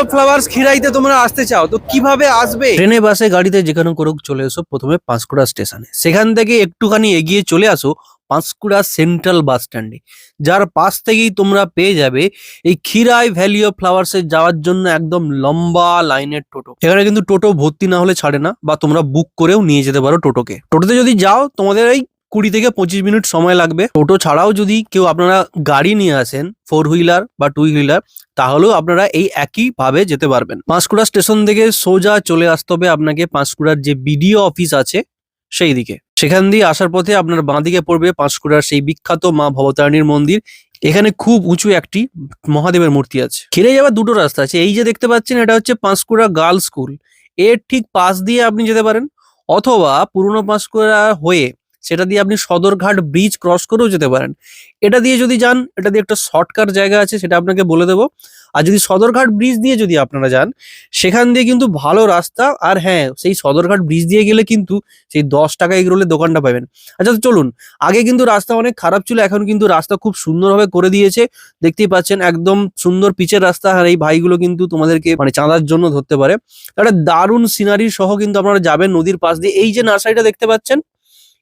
Of flowers খিরাইতে তোমরা আসতে চাও, তো কীভাবে আসবে? ট্রেনে, বাসে, গাড়িতে যেখানে করুক চলে এসো প্রথমে পাঁশকুড়া স্টেশনে। সেখান থেকে একটুখানি এগিয়ে চলে আসো পাঁশকুড়া সেন্ট্রাল বাস স্ট্যান্ডে, যার পাশ থেকেই তোমরা পেয়ে যাবে এই খিরাই ভ্যালি অফ ফ্লাওয়ার্সে যাওয়ার জন্য একদম লম্বা লাইনের টোটো। এখানে কিন্তু টোটো ভর্তি না হলে ছাড়ে না, বা তোমরা বুক করেও নিয়ে যেতে পারো টোটোকে। টোটোতে যদি যাও, তোমাদের এই কুড়ি থেকে পঁচিশ মিনিট সময় লাগবে। টোটো ছাড়াও যদি কেউ আপনারা গাড়ি নিয়ে আসেন ফোর হুইলার বা টু হুইলার তাহলেও আপনারা এই একই ভাবে যেতে পারবেন। পাঁশকুড়া স্টেশন থেকে সোজা চলে আসতে হবে আপনাকে পাঁশকুড়ার যে বিডিও অফিস আছে, সেই দিকে। সেখান দিয়ে আসার পথে আপনার বাঁ দিকে পড়বে পাঁশকুড়ার সেই বিখ্যাত মা ভবতারিণীর মন্দির। এখানে খুব উঁচু একটি মহাদেবের মূর্তি আছে। ফিরে যাওয়ার দুটো রাস্তা আছে। এই যে দেখতে পাচ্ছেন, এটা হচ্ছে পাঁশকুড়া গার্লস স্কুল। এর ঠিক পাশ দিয়ে আপনি যেতে পারেন, অথবা পুরনো পাঁশকুড়া হয়ে সেটা দিয়ে আপনি সদরঘাট ব্রিজ ক্রস করেও যেতে পারেন। এটা দিয়ে যদি যান, এটা দিয়ে একটা শর্টকাট জায়গা আছে, সেটা আপনাকে বলে দেবো। আর যদি সদরঘাট ব্রিজ দিয়ে যদি আপনারা যান, সেখান দিয়ে কিন্তু ভালো রাস্তা, আর হ্যাঁ সেই সদরঘাট ব্রিজ দিয়ে গেলে কিন্তু সেই দশ টাকা এগরোলের দোকানটা পাবেন। আচ্ছা চলুন, আগে কিন্তু রাস্তা অনেক খারাপ ছিল, এখন কিন্তু রাস্তা খুব সুন্দরভাবে করে দিয়েছে। দেখতেই পাচ্ছেন, একদম সুন্দর পিচের রাস্তা, আর এই ভাইগুলো কিন্তু তোমাদেরকে মানে চাঁদার জন্য ধরতে পারে। একটা দারুণ সিনারি সহ কিন্তু আপনারা যাবেন নদীর পাশ দিয়ে। এই যে নার্সারিটা দেখতে পাচ্ছেন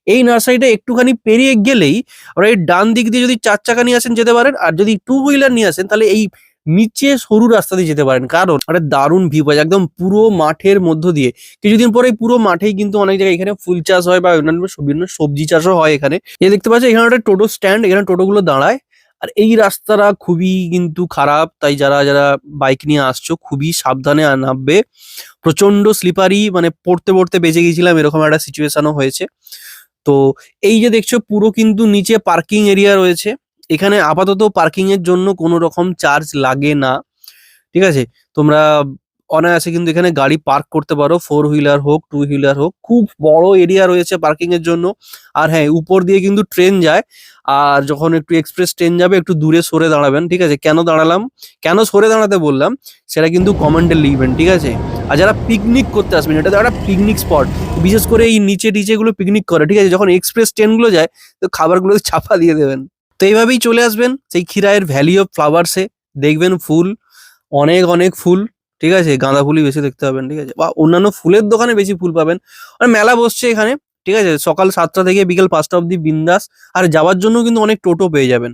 এই নার্সারিটা একটুখানি পেরিয়ে গেলেই আপনারা এই ডান দিক দিয়ে যদি চার চাকা নিয়ে আসেন যেতে পারেন, আর যদি টু হুইলার নিয়ে আসেন, তাহলে এই নিচে সরু রাস্তা দিয়ে যেতে পারেন। কারণ একটা দারুণ ভিউ পাওয়া একদম পুরো মাঠের মধ্য দিয়ে। কিছুদিন পরে এই পুরো মাঠেই কিন্তু অনেক জায়গায় এখানে ফুল চাষ হয় বা অন্যান্য বিভিন্ন সবজি চাষও হয় এখানে। এ দেখতে পাচ্ছ এখানে একটা টোটো স্ট্যান্ড, এখানে টোটোগুলো দাঁড়ায়। আর এই রাস্তাটা খুবই কিন্তু খারাপ। তাই যারা যারা বাইক নিয়ে আসছো, খুবই সাবধানে নামবে। প্রচণ্ড স্লিপারি মানে পড়তে পড়তে বেঁচে গেছিলাম এরকম একটা সিচুয়েশনও হয়েছে। তো এই যে দেখছ, পুরো কিন্তু নিচে পার্কিং এরিয়া রয়েছে। এখানে আপাতত পার্কিং এর জন্য কোনো রকম চার্জ লাগে না। ঠিক আছে? তোমরা অনায়াসে কিন্তু এখানে গাড়ি পার্ক করতে পারো ফোর হুইলার হোক টু হুইলার হোক, খুব বড় এরিয়া রয়েছে পার্কিং এর জন্য। আর হ্যাঁ উপর দিয়ে কিন্তু ট্রেন যায়, আর যখন একটু এক্সপ্রেস ট্রেন যাবে, একটু দূরে সরে দাঁড়াবেন, ঠিক আছে? কেন দাঁড়ালাম? কেন সরে দাঁড়াতে বললাম, সেটা কিন্তু কমেন্টে লিখবেন, ঠিক আছে? আর যারা পিকনিক করতে আসবেন, এটা তো একটা পিকনিক স্পট বিশেষ করে এই নিচে টিচে গুলো পিকনিক করে, ঠিক আছে? যখন এক্সপ্রেস ট্রেনগুলো যায়, তো খাবারগুলো চাপা দিয়ে দেবেন। তো এইভাবেই চলে আসবেন, সেই খিরায়ের ভ্যালি অফ ফ্লাওয়ার্সে দেখবেন ফুল, অনেক অনেক ফুল। ঠিক আছে? গাঁদা ফুলই বেশি দেখতে পাবেন, ঠিক আছে? বা অন্যান্য ফুলের দোকানে বেশি ফুল পাবেন। আর মেলা বসছে এখানে, ঠিক আছে? সকাল সাতটা থেকে বিকেল পাঁচটা অবধি বিন্দাস। আর যাওয়ার জন্য কিন্তু অনেক টোটো পেয়ে যাবেন।